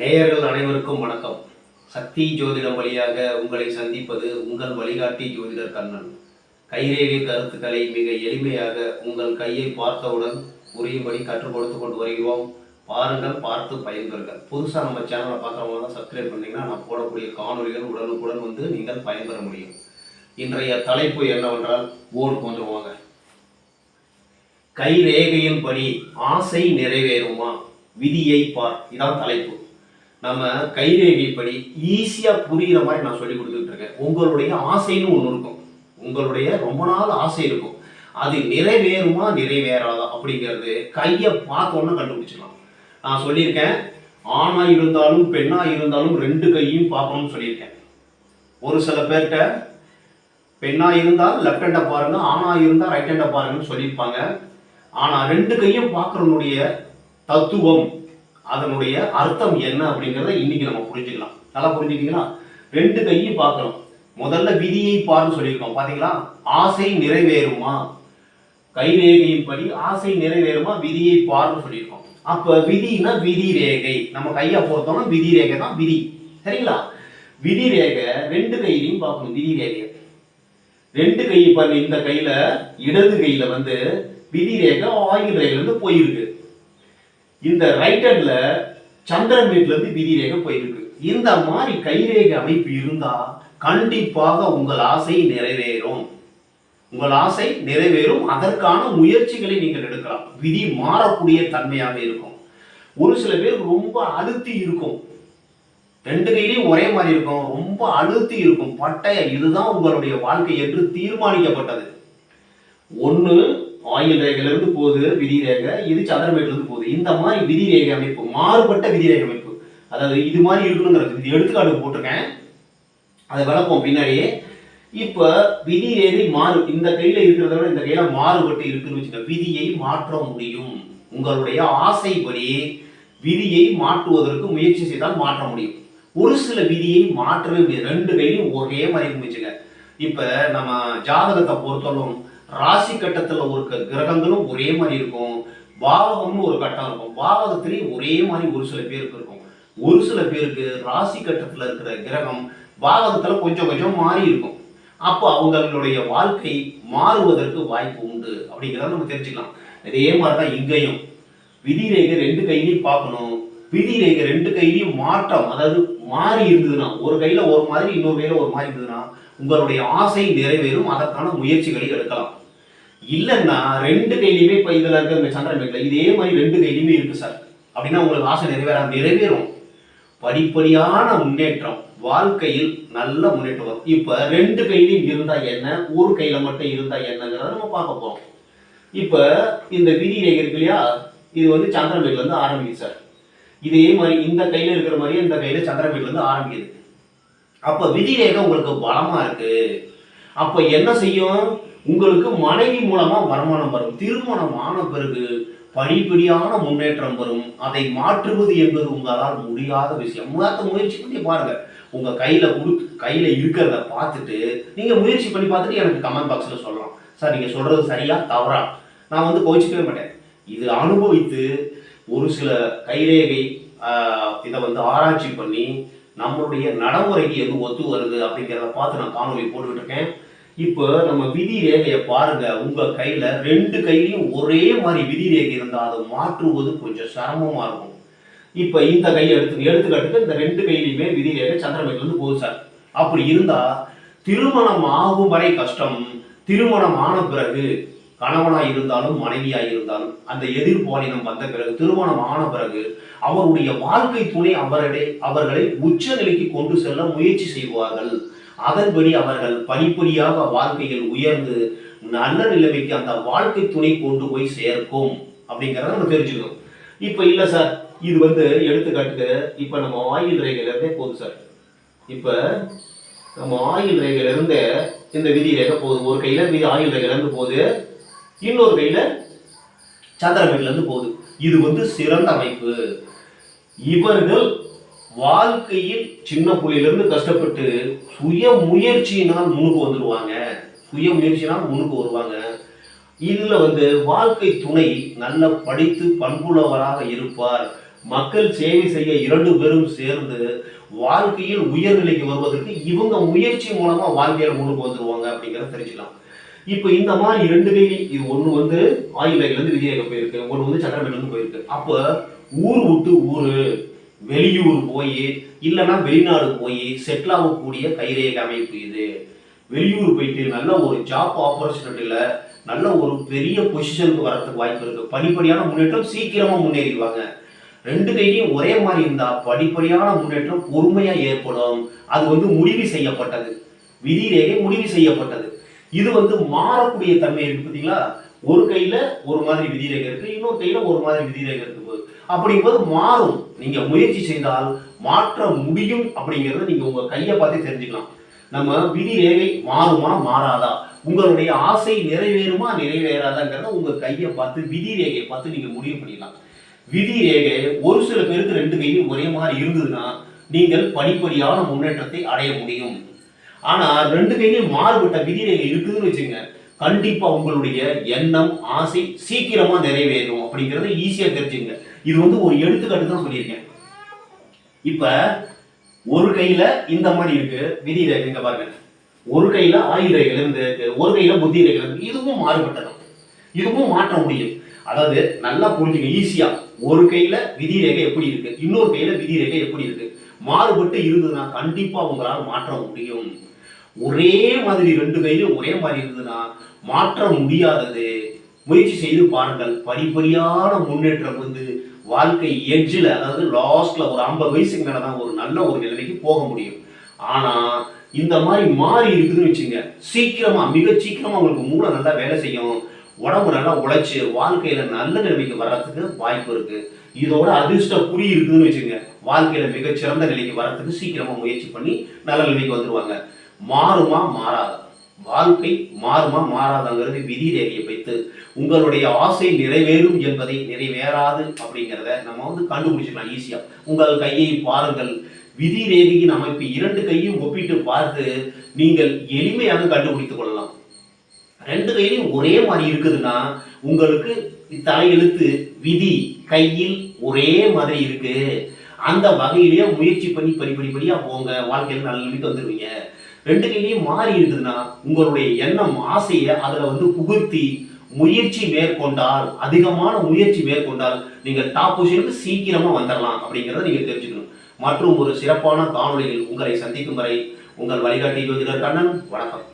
நேயர்கள் அனைவருக்கும் வணக்கம். சக்தி ஜோதிடம் வழியாக உங்களை சந்திப்பது உங்கள் வழிகாட்டி ஜோதிடர் கண்ணன். கைரேகை கருத்துக்களை மிக எளிமையாக உங்கள் கையை பார்த்தவுடன் புரியும்படி கற்றுக் கொடுத்து கொண்டு வருகிறோம். பாருங்கள் பார்த்து பயன்பெறுங்கள். புதுசாக நம்ம சேனலை பார்க்குறவங்க தான் சப்ஸ்கிரைப் பண்ணிங்கன்னா நான் போடக்கூடிய காணொலிகள் உடனுக்குடன் வந்து நீங்கள் பயன்பெற முடியும். இன்றைய தலைப்பு என்னவென்றால் ஓடு கொஞ்சம் வாங்க கை ரேகையின்படி ஆசை நிறைவேறுமா? விதியை பார். இதான் தலைப்பு. நம்ம கைரேகைப்படி ஈஸியாக புரிகிற மாதிரி நான் சொல்லி கொடுத்துட்டு இருக்கேன். உங்களுடைய ஆசைன்னு ஒன்று இருக்கும். உங்களுடைய ரொம்ப நாள் ஆசை இருக்கும். அது நிறைவேறுமா நிறைவேறாதா அப்படிங்கிறது கையை பார்த்தோன்னே கண்டுபிடிச்சிடலாம். நான் சொல்லியிருக்கேன் ஆணா இருந்தாலும் பெண்ணா இருந்தாலும் ரெண்டு கையும் பார்க்கணும்னு சொல்லியிருக்கேன். ஒரு சில பேர்கிட்ட பெண்ணா இருந்தால் லெஃப்ட் ஹேண்டை பாருங்க ஆணா இருந்தால் ரைட் ஹேண்டை பாருங்கன்னு சொல்லியிருப்பாங்க. ஆனால் ரெண்டு கையும் பார்க்கறனுடைய தத்துவம் அதனுடைய அர்த்தம் என்ன அப்படிங்கிறத இன்னைக்கு நம்ம புரிஞ்சுக்கலாம். நல்லா புரிஞ்சுக்கிங்களா ரெண்டு கையும் பார்க்கணும். முதல்ல விதியை பாருன்னு சொல்லியிருக்கோம். பார்த்தீங்களா ஆசை நிறைவேறுமா? கைரேகையின் படி ஆசை நிறைவேறுமா? விதியை பாருன்னு சொல்லியிருக்கோம். அப்போ விதினா விதி ரேகை. நம்ம கையை பொறுத்தோம்னா விதி ரேகை தான் விதி. சரிங்களா? விதி ரேகை ரெண்டு கையிலையும் பார்க்கணும். விதி ரேகை ரெண்டு கை பாருங்க இந்த கையில இடது கையில வந்து விதி ரேகை ஆயுள் ரேகைல இருந்து போயிருக்கு. இந்த ரைட் ஹேண்ட்ல சந்திரன் வீட்டுல இருந்து விதி போயிருக்கு. இந்த மாதிரி கைரேகை அமைப்பு இருந்தா கண்டிப்பாக உங்கள் ஆசை நிறைவேறும். உங்கள் ஆசை நிறைவேறும். அதற்கான முயற்சிகளை நீங்கள் எடுக்கலாம். விதி மாறக்கூடிய தன்மையாக இருக்கும். ஒரு சில பேர் ரொம்ப அழுத்தி இருக்கும். ரெண்டு கையிலையும் ஒரே மாதிரி இருக்கும். ரொம்ப அழுத்தி இருக்கும். பட்டய இதுதான் உங்களுடைய வாழ்க்கை என்று தீர்மானிக்கப்பட்டது. ஒன்று ஆயில் ரேகையிலிருந்து போகுது விதி ரேகை இது சந்திரமேட்டிலிருந்து போகுது. இந்த மாதிரி விதி ரேகை அமைப்பு மாறுபட்ட விதி ரேகை அமைப்பு. அதாவது இது மாதிரி இருக்கணுங்கிறது இது எடுத்துக்காட்டு போட்டிருக்கேன். அதை விளப்போம் பின்னாடியே. இப்போ விதி ரேகை மாறு இந்த கையில இருக்கிறத விட இந்த கையில மாறுபட்டு இருக்குன்னு வச்சுக்க விதியை மாற்ற முடியும். உங்களுடைய ஆசைப்படி விதியை மாற்றுவதற்கு முயற்சி செய்தால் மாற்ற முடியும். ஒரு சில விதியை மாற்றவே முடியாது. ரெண்டு கையிலும் ஒரே மாதிரி இருக்கும் வச்சுக்க இப்போ நம்ம ஜாதகத்தை பொறுத்தவரைக்கும் ராசி கட்டத்தில் ஒரு க- கிரகங்களும் ஒரே மாதிரி இருக்கும். பாவகம்னு ஒரு கட்டம் இருக்கும். பாவகத்திலேயும் ஒரே மாதிரி ஒரு சில பேருக்கு இருக்கும். ஒரு சில பேருக்கு ராசி கட்டத்தில் இருக்கிற கிரகம் பாவகத்தில் கொஞ்சம் கொஞ்சம் மாறி இருக்கும். அப்போ அவங்களுடைய வாழ்க்கை மாறுவதற்கு வாய்ப்பு உண்டு அப்படிங்கிறத நம்ம தெரிஞ்சுக்கலாம். இதே மாதிரி தான் இங்கேயும். விதி ரேகை ரெண்டு கையிலையும் பார்க்கணும். விதி ரேகை ரெண்டு கையிலையும் மாற்றம் அதாவது மாறி இருந்ததுன்னா ஒரு கையில் ஒரு மாதிரி இன்னொரு கையில் ஒரு மாதிரி இருந்ததுன்னா உங்களுடைய ஆசை நிறைவேறும் அதற்கான முயற்சிகளை எடுக்கலாம். இல்லைன்னா ரெண்டு கையிலையுமே இப்போ இதில் இருக்கிற இந்த சந்திரன் இதே மாதிரி ரெண்டு கையிலையுமே இருக்கு சார். அப்படின்னா உங்களுக்கு ஆசை நிறைவேறா நிறைவேறும். படிப்படியான முன்னேற்றம் வாழ்க்கையில் நல்ல முன்னேற்றம் வரும். இப்போ ரெண்டு கையிலையும் இருந்தா என்ன? ஒரு கையில மட்டும் இருந்தா என்னங்கிறத நம்ம பார்க்க போறோம். இப்போ இந்த விதி இருக்கு இல்லையா? இது வந்து சந்திரன் வீட்டுல இருந்து ஆரம்பிக்குது சார். இதே மாதிரி இந்த கையில இருக்கிற மாதிரியே இந்த கையில சந்திரன் வீட்டுல இருந்து ஆரம்பிக்குது. அப்போ விதி உங்களுக்கு பலமாக இருக்கு. அப்போ என்ன செய்யும்? உங்களுக்கு மனைவி மூலமாக வருமானம் வரும். திருமணம் ஆன பிறகு படிப்படியான முன்னேற்றம் வரும். அதை மாற்றுவது என்பது உங்களால் முடியாத விஷயம். முதல்ல முயற்சி பண்ணி பாருங்க. உங்க கையில கொடுத்து கையில இருக்கிறத பார்த்துட்டு நீங்க முயற்சி பண்ணி பார்த்துட்டு எனக்கு கமெண்ட் பாக்ஸ்ல சொல்லலாம். சார் நீங்க சொல்றது சரியா தவறா? நான் வந்து கோச்சிக்கவே மாட்டேன். இது அனுபவித்து ஒரு சில கைரேகை இதை வந்து ஆராய்ச்சி பண்ணி நம்மளுடைய நடைமுறைக்கு எது ஒத்து வருது அப்படிங்கிறத பார்த்து நான் காணொலி போட்டுக்கிட்டு இருக்கேன் இப்போ நம்ம விதி ரேகையை பாருங்க. உங்க கையில ரெண்டு கையிலையும் ஒரே மாதிரி விதி ரேகை இருந்தால் அதை மாற்றுவது கொஞ்சம் சிரமமா இருக்கும். இப்போ இந்த கையை எடுத்து எடுத்துக்காட்டுக்கு இந்த ரெண்டு கையிலையுமே விதி ரேகை சந்திரமேட்டில வந்து போகுது சார். அப்படி இருந்தா திருமணம் ஆகும் வரை கஷ்டம். திருமணம் ஆன பிறகு கணவனாய் இருந்தாலும் மனைவியாய் இருந்தாலும் அந்த எதிர்பாலினம் வந்த பிறகு திருமணம் ஆன பிறகு அவருடைய வாழ்க்கை துணை அவர்களை அவர்களை உச்ச நிலைக்கு கொண்டு செல்ல முயற்சி செய்வார்கள். அதன்படி அவர்கள் படிப்படியாக வாழ்க்கையில் உயர்ந்து நல்ல நிலைமைக்கு அந்த வாழ்க்கை துணை கொண்டு போய் சேர்க்கும். அப்படிங்கிறத நம்ம தெரிஞ்சுக்கணும். இப்போ இல்லை சார் இது வந்து எடுத்துக்காட்டுக்கு இப்போ நம்ம ஆயில் ரேகையில இருந்தே சார். இப்போ நம்ம ஆயில் ரேகையில இந்த விதி ரேகை போகுது ஒரு கையில விதி ஆயில் ரேகையில இருந்து போகுது இன்னொரு கையில் சந்திரமேட்ல இருந்து போகுது. இது வந்து சிறந்த அமைப்பு. இவர்கள் வாழ்க்கையில் சின்ன புள்ளியிலேருந்து கஷ்டப்பட்டு சுய முயற்சியினால் முன்னுக்கு வந்துடுவாங்க சுய முயற்சியினால் முன்னுக்கு வருவாங்க. இதில் வந்து வாழ்க்கை துணை நல்ல படித்து பண்புள்ளவராக இருப்பார். மக்கள் சேவை செய்ய இரண்டு பேரும் சேர்ந்து வாழ்க்கையில் உயர்நிலைக்கு வருவதற்கு இவங்க முயற்சி மூலமாக வாழ்க்கையில் முன்னுக்கு வந்துடுவாங்க அப்படிங்கிறத தெரிஞ்சுக்கலாம். இப்போ இந்த மாதிரி ரெண்டு கை இது ஒண்ணு வந்து ஆயுர்வேதில விஜயகம் போயிருக்கு ஒன்று வந்து சக்கரமேல போயிருக்கு. அப்போ ஊர் விட்டு ஊர் வெளியூர் போய் இல்லைன்னா வெளிநாடு போய் செட்டில் ஆகக்கூடிய கைரேகை அமைப்பு இது. வெளியூர் போயிட்டு நல்ல ஒரு ஜாப் ஆப்பர்ச்சுனிட்டியில் நல்ல ஒரு பெரிய பொசிஷனுக்கு வரதுக்கு வாய்ப்பு இருக்குது படிப்படியான முன்னேற்றம் சீக்கிரமாக முன்னேறிடுவாங்க. ரெண்டு கையிலையும் ஒரே மாதிரி இருந்தால் படிப்படியான முன்னேற்றம் பொறுமையாக ஏற்படும். அது வந்து முடிவு செய்யப்பட்டது. விதிரேகை முடிவு செய்யப்பட்டது. இது வந்து மாறக்கூடிய தன்மை இருக்கு பார்த்தீங்களா ஒரு கையில ஒரு மாதிரி விதிரேகை இருக்கு இன்னொரு கையில ஒரு மாதிரி விதிரேகை இருக்கு போது. அப்படிங்கும்போது மாறும். நீங்க முயற்சி செய்தால் மாற்ற முடியும் அப்படிங்கறத நீங்க உங்க கையை பார்த்து தெரிஞ்சுக்கலாம். நம்ம விதி ரேகை மாறுமா மாறாதா? உங்களுடைய ஆசை நிறைவேறுமா நிறைவேறாதாங்கிறத உங்க கையை பார்த்து விதி ரேகையை பார்த்து நீங்க முடிவு பண்ணிடலாம் விதி ரேகை ஒரு சில பேருக்கு ரெண்டு கையும் ஒரே மாதிரி இருந்ததுன்னா நீங்கள் படிப்படியான முன்னேற்றத்தை அடைய முடியும். ஆனா ரெண்டு கையிலையும் மாறுபட்ட விதி ரேகை இருக்குதுன்னு வச்சுங்க கண்டிப்பா உங்களுடைய எண்ணம் ஆசை சீக்கிரமா நிறைவேறும் அப்படிங்கறத ஈஸியா தெரிஞ்சுங்க இது வந்து ஒரு எடுத்துக்காட்டு தான் சொல்லியிருக்கேன். இப்ப ஒரு கையில இந்த மாதிரி இருக்கு விதி ரேகைங்க பாருங்க. ஒரு கையில ஆயுள் ரேகையில இருந்து ஒரு கையில புத்தி ரேகையில இருக்கு இதுவும் மாறுபட்டதும். இதுவும் மாற்ற முடியும். அதாவது நல்லா புரிஞ்சுங்க ஈஸியா ஒரு கையில விதி ரேகை எப்படி இருக்கு? இன்னொரு கையில விதி ரேகை எப்படி இருக்கு? மாறுபட்டு இருந்ததுன்னா கண்டிப்பா உங்களால் மாற்ற முடியும். ஒரே மாதிரி ரெண்டு கையிலும் ஒரே மாதிரி இருந்ததுன்னா மாற்ற முடியாதது. முயற்சி செய்து பாருங்கள். படிப்படியான முன்னேற்றம் வந்து வாழ்க்கை எட்ஜில் அதாவது லாஸ்ட்ல ஒரு ஐம்பது வயசுக்கு மேலே தான் ஒரு நல்ல ஒரு நிலைமைக்கு போக முடியும். ஆனா இந்த மாதிரி மாறி இருக்குதுன்னு வச்சுங்க. சீக்கிரமா மிக சீக்கிரமா உங்களுக்கு மூளை நல்லா வேலை செய்யும். உடம்பு நல்லா உழைச்சி வாழ்க்கையில நல்ல நிலைமைக்கு வர்றதுக்கு வாய்ப்பு இருக்கு. இதோட அதிர்ஷ்ட குறி இருக்குதுன்னு வச்சுங்க. வாழ்க்கையில மிக சிறந்த நிலைக்கு வர்றதுக்கு சீக்கிரமா முயற்சி பண்ணி நல்ல நிலைமைக்கு வந்துருவாங்க. மாறுமா மாறாதா. வாழ்க்கை மாறுமா மாறாதாங்கிறது விதி ரேகையை வைத்து உங்களுடைய ஆசை நிறைவேறும் என்பதை நிறைவேறாது அப்படிங்கிறத நம்ம வந்து கண்டுபிடிச்சிக்கலாம் ஈஸியா உங்கள் கையை பாருங்கள். விதி ரேகையின் அமைப்பு இரண்டு கையும் ஒப்பிட்டு பார்த்து நீங்கள் எளிமையாக கண்டுபிடித்துக் கொள்ளலாம். ரெண்டு கையிலையும் ஒரே மாதிரி இருக்குதுன்னா உங்களுக்கு தலையெழுத்து விதி கையில் ஒரே மாதிரி இருக்கு. அந்த வகையிலேயே முயற்சி பண்ணி படி படி படியா போங்க. வாழ்க்கையில நல்ல நிலைக்கு வந்துருவீங்க. ரெண்டு கையிலையும் மாறி இருக்குதுன்னா உங்களுடைய எண்ணம் ஆசையை அதில் வந்து புகுத்தி முயற்சி மேற்கொண்டால் அதிகமான முயற்சி மேற்கொண்டால் நீங்கள் டாப் பொசிஷனுக்கு சீக்கிரமாக வந்துடலாம் அப்படிங்கிறத நீங்கள் தெரிஞ்சுக்கணும். மற்றும் ஒரு சிறப்பான காணொலியில் உங்களை சந்திக்கும் வரை உங்கள் வழிகாட்டி ஜோதிடர் கண்ணன் வணக்கம்.